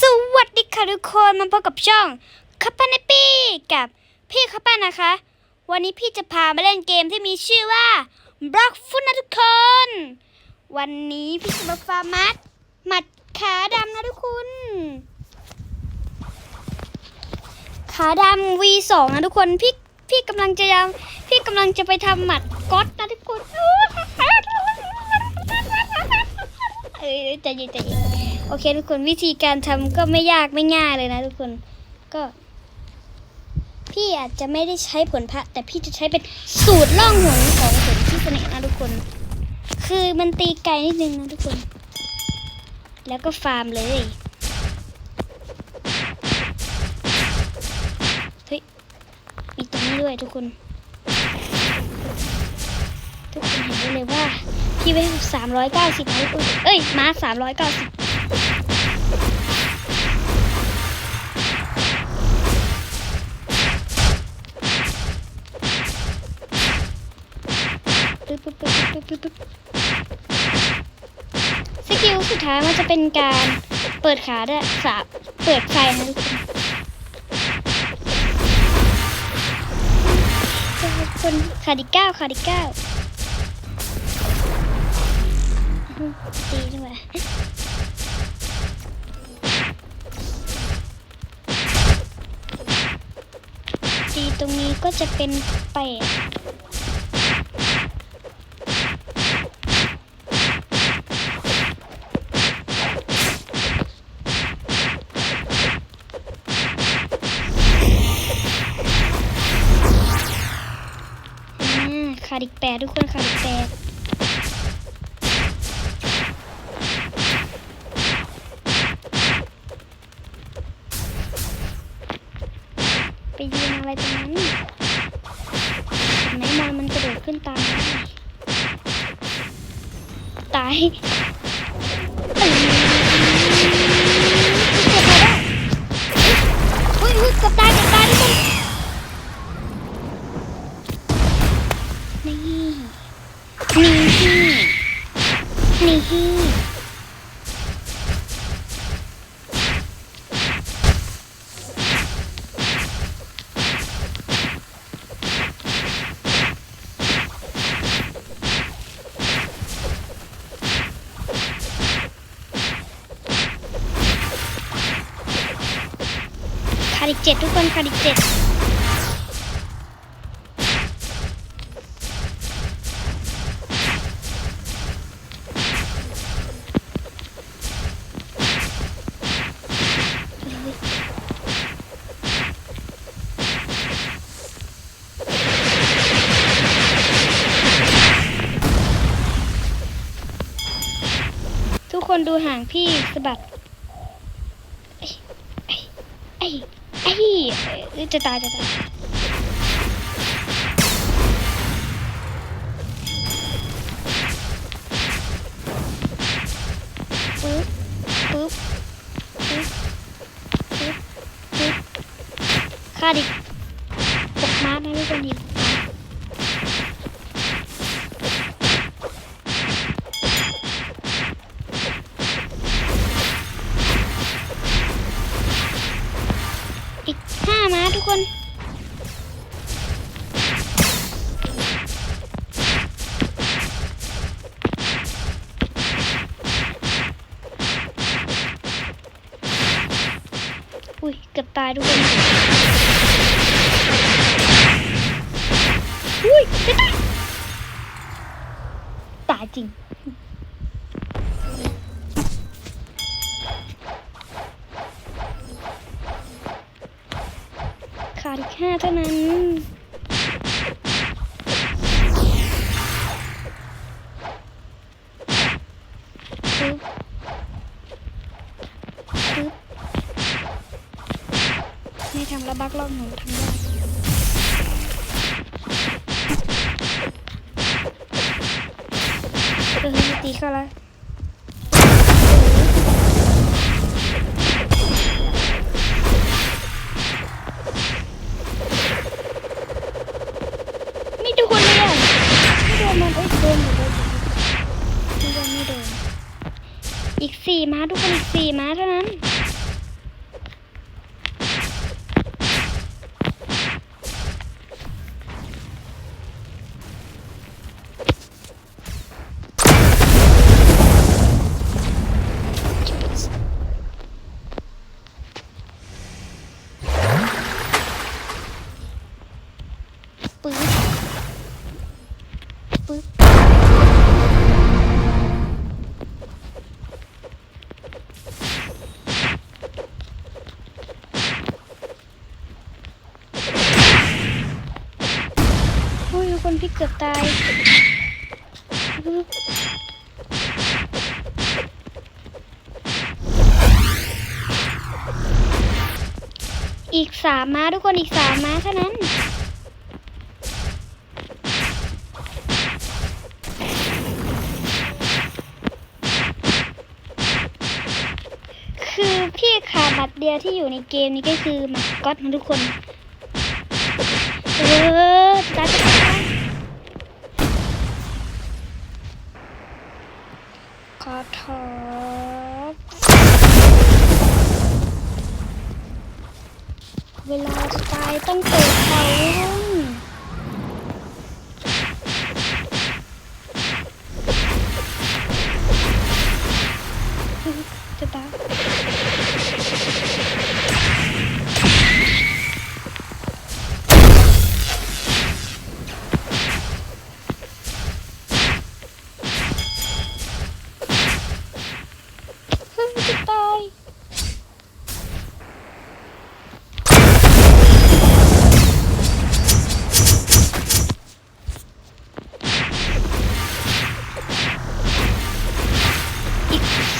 สวัสดีค่ะทุกคนมาพบกับช่องคัปปานปี้กับพี่คัปปานนะคะ วันนี้พี่จะพามาเล่นเกมที่มีชื่อว่าบล็อกฟุตนะทุกคน วันนี้พี่จะมาฟาร์มัดหมัดขาดำนะทุกคน ขาดำ V2 นะทุกคนพี่พี่กำลังจะยังพี่กำลังจะไปทำหมัดก๊อตนะทุกคนเออใจเย็นใจเย็น โอเค ทุกคนวิธีการทำก็ไม่ยากไม่ง่ายเลยนะ ทุกคนก็ พี่อาจจะไม่ได้ใช้ผลพระ แต่พี่จะใช้เป็นสูตรล่องหนของผมที่เสน่ห์นะทุกคน คือมันตีไกลนิดนึงนะทุกคน แล้วก็ฟาร์มเลยเฮ้ยมีตรงนี้ด้วยทุกคน ทุกคนเห็นได้เลยว่าพี่ไว้สามร้อยเก้าสิบทุกคนเอ้ยมาสามร้อยเก้าสิบ สกิลสุดท้ายมันจะเป็นการเปิดขาด้วยสาเปิดไฟนะทุกคนคนขาดอีกเก้าขาดอีกเก้าตีดีกว่าตี ตรงนี้ก็จะเป็นแปดขาดอีกแปดทุกคนขาดอีกแปด ไปยืนอะไรตรงนั้นเห็นไหมมันมันกระโดดขึ้นตามมา ตายเฮ้ยเฮ้ยกับตายกับตายทุกคนนี่นี่ขา ดอีกเจ็ดทุกคนขาดอีกเจ็ดทุกคนดูห่างพี่สะบัดไอ้ไอ้ ไอ้เอ้ยจะตายจะตายปึ๊บปึ๊บปึ๊บปึ๊บปึ๊บฆ่าดิตกมาร์นะทุกคนดิอีกห้าม้าทุกคน อุ้ยเกือบตายทุกคนอุ้ยไม่ตายตายจริง รักรอบหนูทำได้เออตีเข้าแล้วไม่โดนเลยอะไม่โดนมันเอ้ยโดนอยู่โดนอยู่ไม่โดนไม่โดนอีกสี่ม้าทุกคนอีกสี่ม้าเท่านั้น เกือบตายอีกสามม้าทุกคนอีกสามม้าเท่านั้น คือพี่ขาบัตรเดียวที่อยู่ในเกมนี้ก็คือมัสก๊อตนะทุกคน เออตาตาขอทอบเวลาจะ ตายต้องเปิดเขาจะ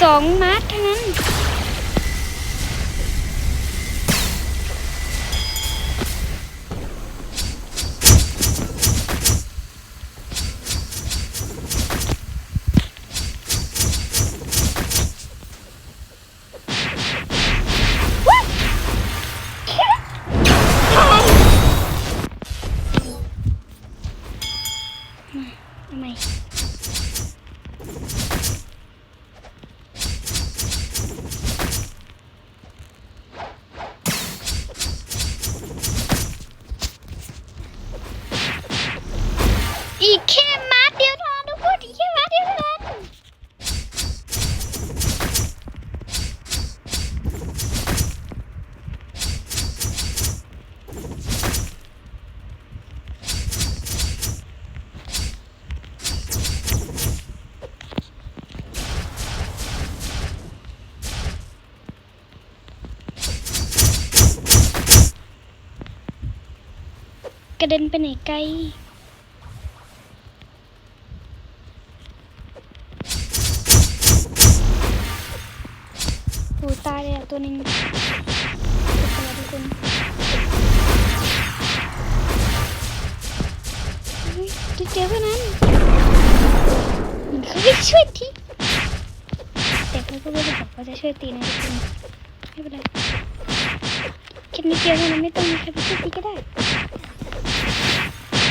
สองมาร์ทเท่านั้นทำไมอีกแค่มาร์ทเดียวเท่านั้นทุกคนอีกแค่มาร์ทเดียวเท่านั้นก ระเด็นไปไหนไกลโหูตายเลยอะตัวนึงเป็นไรทุกคนเฮ้ยจุดเดียวเท่านั้นมันเขาไม่ช่วยทีแต่เขาก็ไม่ได้บอกว่าจะช่วยตีนะทุกคนไม่เป็นไรแค่นิดเดียวเท่านั้นไม่ต้องมีใครไปช่วยตีก็ได้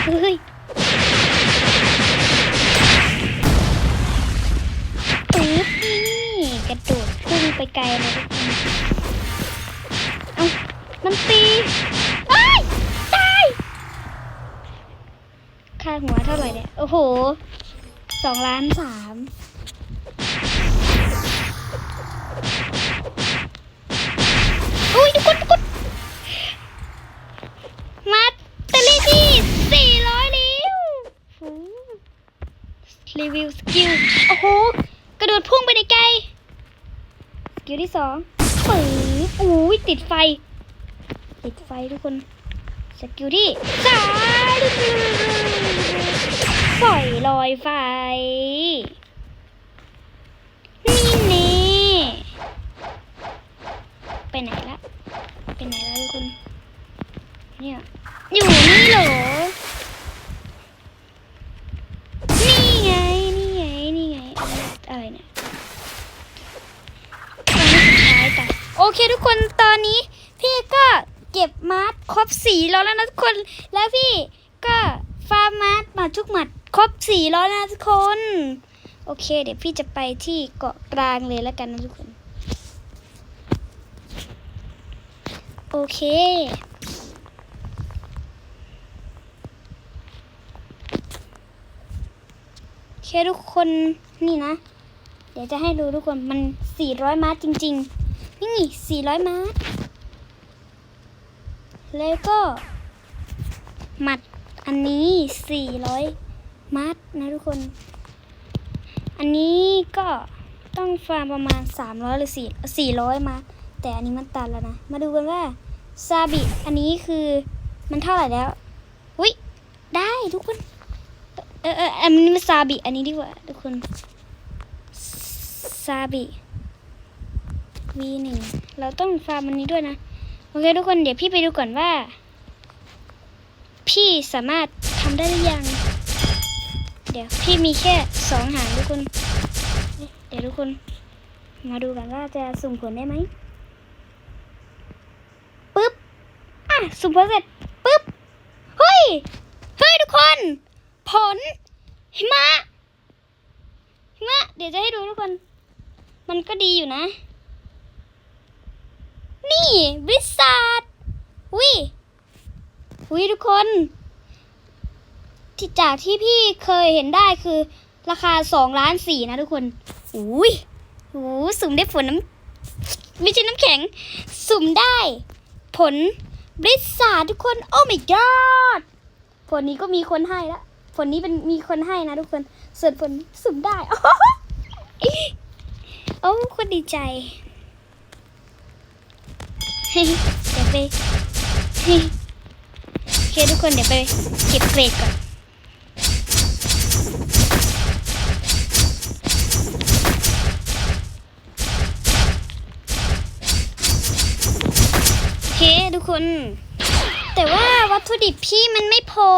เฮ้ยปึ๊บนี่กระโดดพุ่งไปไกลเลยเอ้ามันตีเอ้ยตายค่าหัวเท่าไหร่เนี่ย โอ้โหสองล้านสาม รีวิวสกิล โอ้โห กระโดดพุ่งไปในไกลสกิลที่สองปื๊บอุ้ยติดไฟ ติดไฟทุกคน สกิลที่สามปล่อยลอยไฟ นี่นี่ไปไหนละ ไปไหนละทุกคน เนี่ย อยู่นี่เหรอ เคทุกคนตอนนี้ พี่ก็เก็บมาร์ทครบสีแล้วแล้วนะทุกคน แล้วพี่ก็ฟาร์มมาร์ทมาทุกหมัดครบสีแล้วนะทุกคน โอเค เดี๋ยวพี่จะไปที่เกาะกลางเลยแล้วกันนะทุกคน โอเคโอเคทุกคนนี่นะ เดี๋ยวจะให้ดูทุกคนมัน400มาร์ทจริง ๆ นี่400มาร์แล้วก็ หมัดอันนี้400มาร์นะทุกคน อันนี้ก็ต้องฟาร์มประมาณ300หรือ4 400มาร์แต่อันนี้มันตันแล้วนะ มาดูกันว่าซาบิอันนี้คือมันเท่าไหร่แล้วอุ้ยได้ทุกคน เออเอออันนี้มันซาบิอันนี้ดีกว่าทุกคนซาบิ V หนึ่งเราต้องฟาร์มอันนี้ด้วยนะ โอเคทุกคนเดี๋ยวพี่ไปดูก่อนว่า พี่สามารถทำได้หรือยัง เดี๋ยวพี่มีแค่สองหางทุกคน เดี๋ยวทุกคน มาดูกันว่าจะสุ่มผลได้ไหมปึ๊บ อะ สุ่มผลเสร็จปึ๊บ เฮ้ย เฮ้ยทุกคน ผลหิมะหิมะเดี๋ยวจะให้ดูทุกคน มันก็ดีอยู่นะ นี่บริษัทวิวิทุกคน ที่จากที่พี่เคยเห็นได้คือ ราคาสองล้านสี่นะทุกคน อุ้ยโอ้สุ่มได้ผลน้ำไม่ใช่น้ำแข็ง สุ่มได้ ผลบริษัททุกคน โอ้ my god ผลนี้ก็มีคนให้ล้วผลนี้เป็นมีคนให้นะทุกคน ส่วนผลสุ่มได้ โอ้คนดีใจ เฮ้ยเดี๋ยวไปเฮ้ยโอเคทุกคนเดี๋ยวไปเก็บเกรดก่อนโอเคทุกคน แต่ว่าวัตถุดิบพี่มันไม่พอ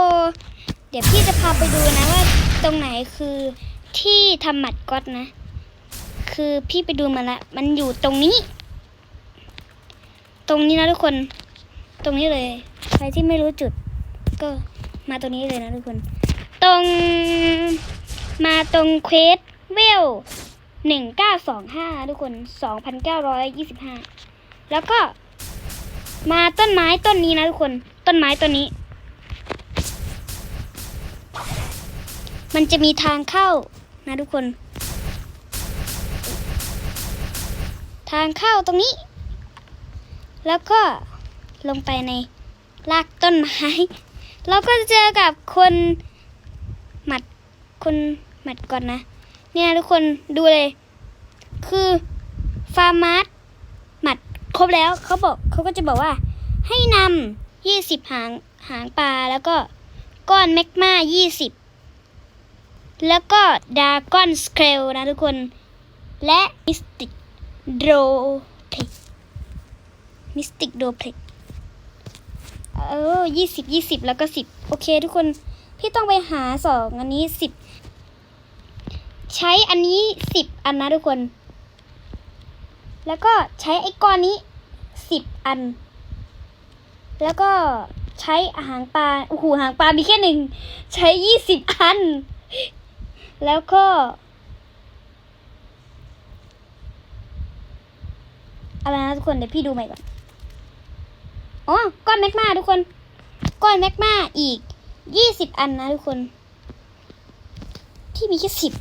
เดี๋ยวพี่จะพาไปดูนะว่าตรงไหนคือที่ทำหมัดก๊อตนะ คือพี่ไปดูมาละ มันอยู่ตรงนี้ ตรงนี้นะทุกคน ตรงนี้เลย ใครที่ไม่รู้จุด ก็มาตรงนี้เลยนะทุกคน ตรงมาตรงเควสเวลหนึ่งเก้าสองห้าทุกคนสองพันเก้าร้อยยี่สิบห้าแล้วก็ มาต้นไม้ต้นนี้นะทุกคน ต้นไม้ต้นนี้ มันจะมีทางเข้านะทุกคน ทางเข้าตรงนี้ แล้วก็ลงไปในรากต้นไม้เราก็จะเจอกับคนหมัดคนหมัดก่อนนะ เนี่ยทุกคนดูเลย คือฟาร์มาร์สหมัดครบแล้วเขาบอกเขาก็จะบอกว่า ให้นำยี่สิบหางหางปลาแล้วก็ก้อนแมกมายี่สิบแล้วก็ดาก้อนสเคลนะทุกคน และมิสติกโดเพ มิสติกโดเพล็กเออยี่สิบยี่สิบแล้วก็สิบโอเคทุกคน พี่ต้องไปหาสองอันนี้สิบใช้อันนี้สิบอันนะทุกคน แล้วก็ใช้ไอ้ก้อนนี้สิบอัน แล้วก็ใช้อาหางปลาโอ้โหหางปลามีแค่หนึ่งใช้ยี่สิบอัน แล้วก็อะไรนะทุกคนเดี๋ยวพี่ดูใหม่ก่อน อ๋อก้อนแมกมาทุกคน ก้อนแมกมาอีกยี่สิบอันนะทุกคน ที่มีแค่สิบ